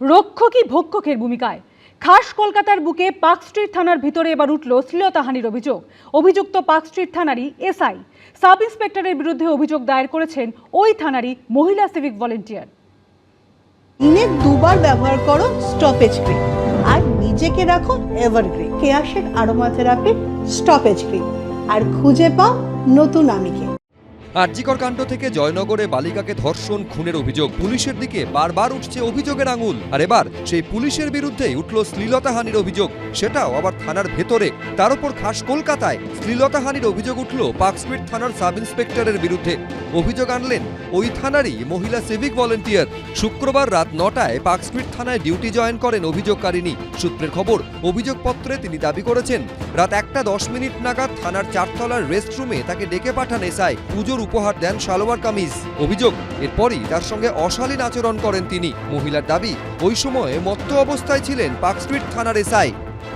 রক্ষকই ভক্ষকের ভূমিকায়। খাস কলকাতার বুকে পার্ক স্ট্রিট থানার ভিতরে এবার উঠল শ্লীলতাহানির অভিযোগ। অভিযুক্ত পার্ক স্ট্রিট থানারই এসআই। সাব ইন্সপেক্টরের বিরুদ্ধে অভিযোগ দায়ের করেছেন ওই থানারই মহিলা সিভিক ভলেন্টিয়ার। দিনে দুবার ব্যবহার করো স্টপেজ ক্রিম। আর নিজেকে রাখো এভারগ্রিন। কেয়াশের আরোমা স্টপেজ ক্রিম। আর খুঁজে পাও নতুন আমিকে। আরজিকর কাণ্ড থেকে জয়নগরে বালিকাকে ধর্ষণ, খুনের অভিযোগ। পুলিশের দিকে বারবার উঠছে অভিযোগের আঙুল। আর এবার সেই পুলিশের বিরুদ্ধেই উঠল শ্লীলতাহানির অভিযোগ। সেটাও আবার থানার ভেতরে। তার উপর খাস কলকাতায় শ্লীলতাহানির অভিযোগ উঠল পার্কস্ট্রিট থানার সাব ইন্সপেক্টরের বিরুদ্ধে। অভিযোগ আনলেন ওই থানারই মহিলা সিভিক ভলেন্টিয়ার। শুক্রবার রাত নটায় পার্কস্ট্রিট থানায় ডিউটি জয়েন করেন অভিযোগকারিনী সূত্রের খবর, অভিযোগপত্রে তিনি দাবি করেছেন, রাত একটা দশ মিনিট নাগাদ থানার চারতলার রেস্টরুমে তাকে ডেকে পাঠান এসআই। পুজোর উপহার দেন সালোয়ার কামিজ। অভিযোগ, এরপরই তার সঙ্গে অশালীন আচরণ করেন তিনি। মহিলার দাবি, ওই সময়ে মত্ত অবস্থায় ছিলেন পার্কস্ট্রিট থানার এসআই।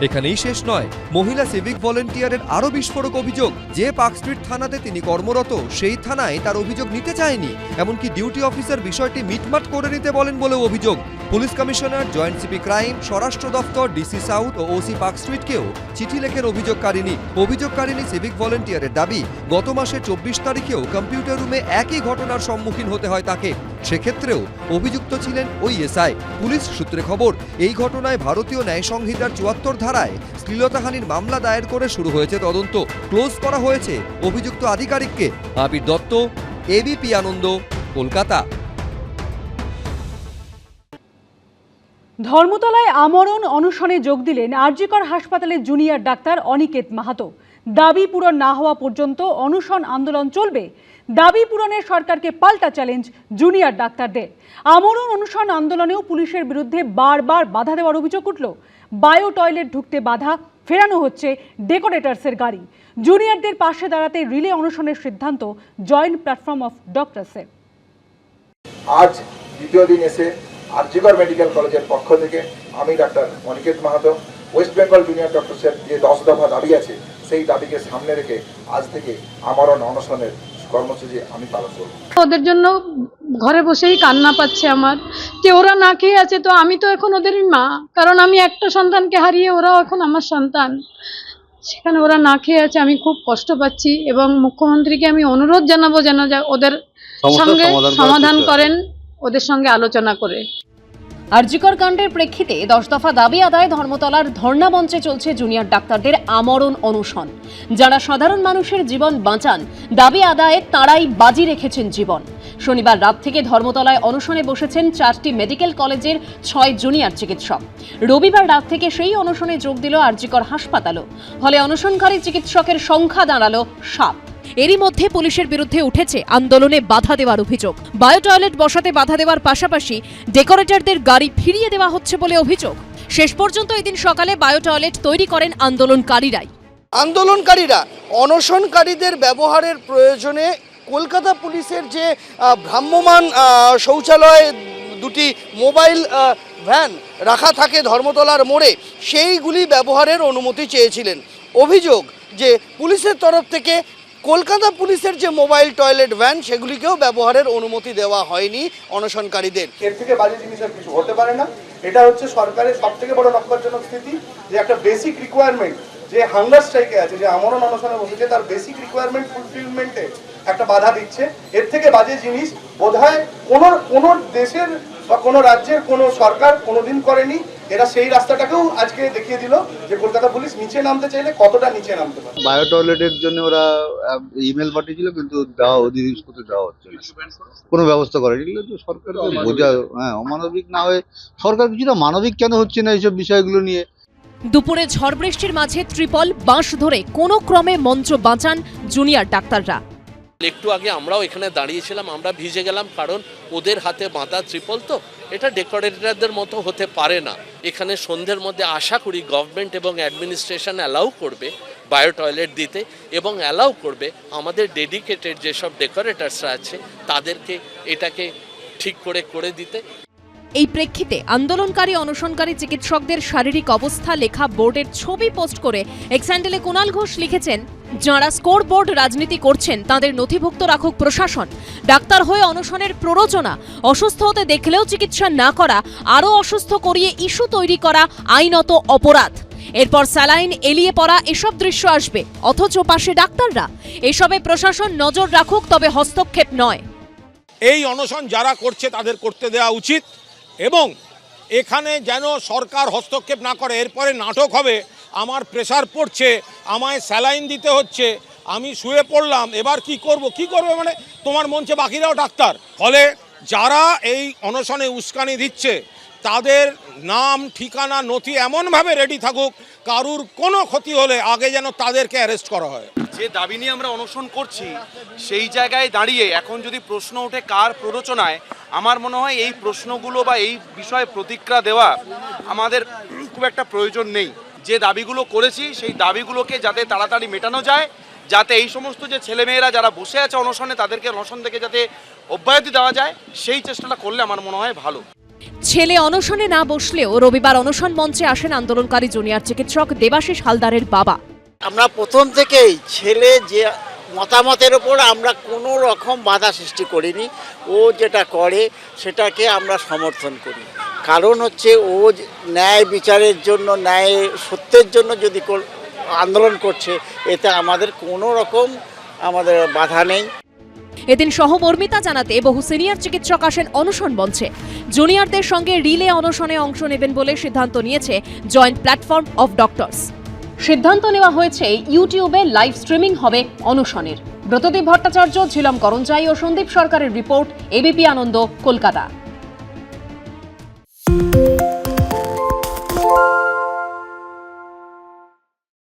এখানেই শেষ নয়, মহিলা সিভিক ভলেন্টিয়ারের আরও বিস্ফোরক অভিযোগ, যে পার্কস্ট্রিট থানাতে তিনি কর্মরত, সেই থানায় তার অভিযোগ নিতে চায়নি। এমনকি ডিউটি অফিসার বিষয়টি মিটমাট করে নিতে বলেন বলেও অভিযোগ। Police commissioner, joint CP crime, স্বরাষ্ট্র দফতর, ডিসি সাউথ ও ওসি পার্ক স্ট্রিটকেও চিঠি লেখেন অভিযোগকারিনী অভিযোগকারিনী সিভিক ভলেন্টিয়ারের দাবি, গত মাসের চব্বিশ তারিখেও কম্পিউটার রুমে একই ঘটনার সম্মুখীন হতে হয় তাকে। সেক্ষেত্রেও অভিযুক্ত ছিলেন ওই এসআই। পুলিশ সূত্রে খবর, এই ঘটনায় ভারতীয় ন্যায় সংহিতার চুয়াত্তর ধারায় শ্লীলতাহানির মামলা দায়ের করে শুরু হয়েছে তদন্ত। ক্লোজ করা হয়েছে অভিযুক্ত আধিকারিককে। আবির দত্ত এবিপি আনন্দ, কলকাতা। ধর্মতলায় আমরণ অনশনে যোগ দিলেন আরজিকর হাসপাতালের জুনিয়র ডাক্তার অনিকেত মাহাতো। দাবি পূরণ না হওয়া পর্যন্ত অনশন আন্দোলন চলবে। দাবি পূরণের সরকারকে পাল্টা চ্যালেঞ্জ জুনিয়র ডাক্তারদের। আমরণ অনশন আন্দোলনেও পুলিশের বিরুদ্ধে বারবার বাধা দেওয়ার অভিযোগ উঠল। বায়ো টয়লেট ঢুকতে বাধা ফেরানো হচ্ছে ডেকোরেটার্সের গাড়ি। জুনিয়রদের পাশে দাঁড়াতে রিলে অনশনের সিদ্ধান্ত জয়েন্ট প্ল্যাটফর্ম অফ ডক্টরসের। আজ দ্বিতীয় দিন এসে আরজিগর মেডিকেল কলেজের পক্ষ থেকে আমি doctor Aniket Mahato West Bengal junior ডক্টরসের যে দশ দফা দাবি আছে সেই দাবিকে সামনে রেখে আজ থেকে আমারও অনশনের কর্মসূচি আমি পালন করব। ওদের জন্য ঘরে বসেই কান্না পাচ্ছে আমার। যে ওরা না খেয়ে আছে তো আমি তো এখন ওদেরই মা। কারণ আমি একটা সন্তানকে হারিয়ে ওরাও এখন আমার সন্তান। সেখানে ওরা না খেয়ে আছে আমি খুব কষ্ট পাচ্ছি এবং মুখ্যমন্ত্রীকে আমি অনুরোধ জানাব যেন যা- ওদের সঙ্গে সমাধান করেন। ওদের সঙ্গে আলোচনা করে। আরজিকর কাণ্ডের প্রেক্ষিতে দশ দফা দাবি আদায় ধর্মতলার ধর্ণা মঞ্চে চলছে জুনিয়র ডাক্তারদের আমরণ অনশন। যারা সাধারণ মানুষের জীবন বাঁচান, দাবি আদায়ে তাঁরাই বাজি রেখেছেন জীবন। শনিবার রাত থেকে ধর্মতলায় অনশনে বসেছেন চারটি মেডিকেল কলেজের ছয় জুনিয়র চিকিৎসক। রবিবার রাত থেকে সেই অনশনে যোগ দিল আরজিকর হাসপাতালও। ফলে অনশনকারী চিকিৎসকের সংখ্যা দাঁড়াল সাত। এরই মধ্যে পুলিশের বিরুদ্ধে উঠেছে আন্দোলনে বাধা দেওয়ার অভিযোগ। বায়ো টয়লেট বসাতে বাধা দেওয়ার পাশাপাশি ডেকোরেটরদের গাড়ি ফিরিয়ে দেওয়া হচ্ছে বলে অভিযোগ। শেষ পর্যন্ত এদিন সকালে বায়ো টয়লেট তৈরি করেন আন্দোলনকারীরাই। আন্দোলনকারীরা অনশনকারীদের ব্যবহারের প্রয়োজনে কলকাতা পুলিশের যে আহ, ভ্রাম্যমাণ শৌচালয় দুটি মোবাইল ভ্যান রাখা থাকে ধর্মতলার মোড়ে সেইগুলি ব্যবহারের অনুমতি চেয়েছিলেন। অভিযোগ যে পুলিশের তরফ থেকে কলকাতা পুলিশের যে মোবাইল টয়লেট ভ্যান সেগুলিকেও ব্যবহারের অনুমতি দেওয়া হয়নি অনশনকারীদের। এর থেকে বাজে জিনিস আর কিছু হতে পারে না। এটা হচ্ছে সরকারের সব থেকে বড় লক্ষ্যজনক স্থিতি যে একটা বেসিক রিকোয়ারমেন্ট যে হাঙ্গার স্ট্রাইকে আছে যে আমরণ অনশনে বসেছে তার বেসিক রিকোয়ারমেন্ট ফুলফিলমেন্টে একটা বাধা দিচ্ছে এর থেকে বাজে জিনিস বোধহয় কোনো কোনো দেশের বা কোনো রাজ্যের কোনো সরকার কোনোদিন করেনি। এরা সেই রাস্তাটাকেও আজকে দেখিয়ে দিল যে কলকাতা পুলিশ নিচে নামতে চাইলে কতটা নিচে নামতে পারে। বায়ো টয়লেটের জন্য ওরা ইমেল পাঠিয়েছিল কিন্তু দেওয়া করতে দেওয়া হচ্ছে না। কোনো ব্যবস্থা করে এগুলো তো সরকারকে বোঝা হ্যাঁ অমানবিক না হয়ে সরকার কিছুটা মানবিক কেন হচ্ছে না এইসব বিষয়গুলো নিয়ে? দুপুরে ঝড় বৃষ্টির মাঝে ত্রিপল বাঁশ ধরে কোনো ক্রমে মঞ্চ বাঁচান জুনিয়র ডাক্তাররা। একটু আগে আমরাও এখানে দাঁড়িয়েছিলাম, আমরা ভিজে গেলাম কারণ ওদের হাতে বাঁধা ত্রিপল তো, এটা ডেকোরেটরদের মতো হতে পারে না। এখানে সন্ধ্যের মধ্যে আশা করি গভর্নমেন্ট এবং অ্যাডমিনিস্ট্রেশন অ্যালাউ করবে বায়ো টয়লেট দিতে এবং অ্যালাউ করবে, আমাদের ডেডিকেটেড যেসব ডেকোরেটার্সরা আছে, তাদেরকে এটাকে ঠিক করে করে দিতে। এই প্রেক্ষিতে আন্দোলনকারী অনশনকারী চিকিৎসকদের শারীরিক অবস্থা লেখা বোর্ডের ছবি পোস্ট করে এক্স্যান্ডেলে কুণাল ঘোষ লিখেছেন, যাঁরা স্কোর বোর্ড রাজনীতি করছেন, তাদের নথিভুক্ত রাখুক প্রশাসন। ডাক্তার হয়ে অনশনের প্ররোচনা, অসুস্থ হতে দেখলেও চিকিৎসা না করা, আরও অসুস্থ করিয়ে ইস্যু তৈরি করা আইনত অপরাধ। এরপর স্যালাইন এলিয়ে পড়া, এসব দৃশ্য আসবে, অথচ পাশে ডাক্তাররা। এসবে প্রশাসন নজর রাখুক, তবে হস্তক্ষেপ নয়। এই অনশন যারা করছে, তাদের করতে দেওয়া উচিত। এবং এখানে যেন সরকার হস্তক্ষেপ না করে, এরপরে নাটক হবে, আমার প্রেশার পড়ছে, আমায় স্যালাইন দিতে হচ্ছে, আমি শুয়ে পড়লাম, এবার কি করব, কি করবে মানে তোমার মঞ্চে বাকিরাও ডাক্তার। ফলে যারা এই অনশনে উস্কানি দিচ্ছে তাদের নাম, ঠিকানা, নথি এমনভাবে রেডি থাকুক, কারুর কোনো ক্ষতি হলে আগে যেন তাদেরকে অ্যারেস্ট করা হয়। যে দাবি নিয়ে আমরা অনশন করছি, সেই জায়গায় দাঁড়িয়ে এখন যদি প্রশ্ন ওঠে কার প্ররোচনায়, আমার মনে হয় এই প্রশ্নগুলো বা এই বিষয়ে প্রতিক্রিয়া দেওয়া আমাদের খুব একটা প্রয়োজন নেই। যে দাবিগুলো করেছি, সেই দাবিগুলোকে যাতে তাড়াতাড়ি মেটানো যায়, যাতে এই সমস্ত যে ছেলেমেয়েরা যারা বসে আছে অনশনে, তাদেরকে অনশন থেকে যাতে অব্যাহতি দেওয়া যায়, সেই চেষ্টাটা করলে আমার মনে হয় ভালো। ছেলে অনশনে না বসলেও রবিবার অনশন মঞ্চে আসেন আন্দোলনকারী জুনিয়র চিকিৎসক দেবাশিস হালদারের বাবা। আমরা প্রথম থেকেই ছেলে যে মতামতের ওপর আমরা কোনো রকম বাধা সৃষ্টি করিনি। ও যেটা করে সেটাকে আমরা সমর্থন করি। কারণ হচ্ছে ও ন্যায় বিচারের জন্য, ন্যায় সত্যের জন্য যদি আন্দোলন করছে, এতে আমাদের কোনো রকম আমাদের বাধা নেই। এদিন সহমর্মিতা জানাতে বহু সিনিয়র চিকিৎসক আসেন অনশন মঞ্চে। জুনিয়রদের সঙ্গে রিলে অনশনে অংশ নেবেন বলে সিদ্ধান্ত নিয়েছে জয়েন্ট প্ল্যাটফর্ম অফ ডক্টরস। সিদ্ধান্ত নেওয়া হয়েছে, ইউটিউবে লাইভ স্ট্রিমিং হবে অনশনের। ব্রতদীপ ভট্টাচার্য, ঝিলম করঞ্জাই ও সন্দীপ সরকারের রিপোর্ট, এবিপি আনন্দ, কলকাতা।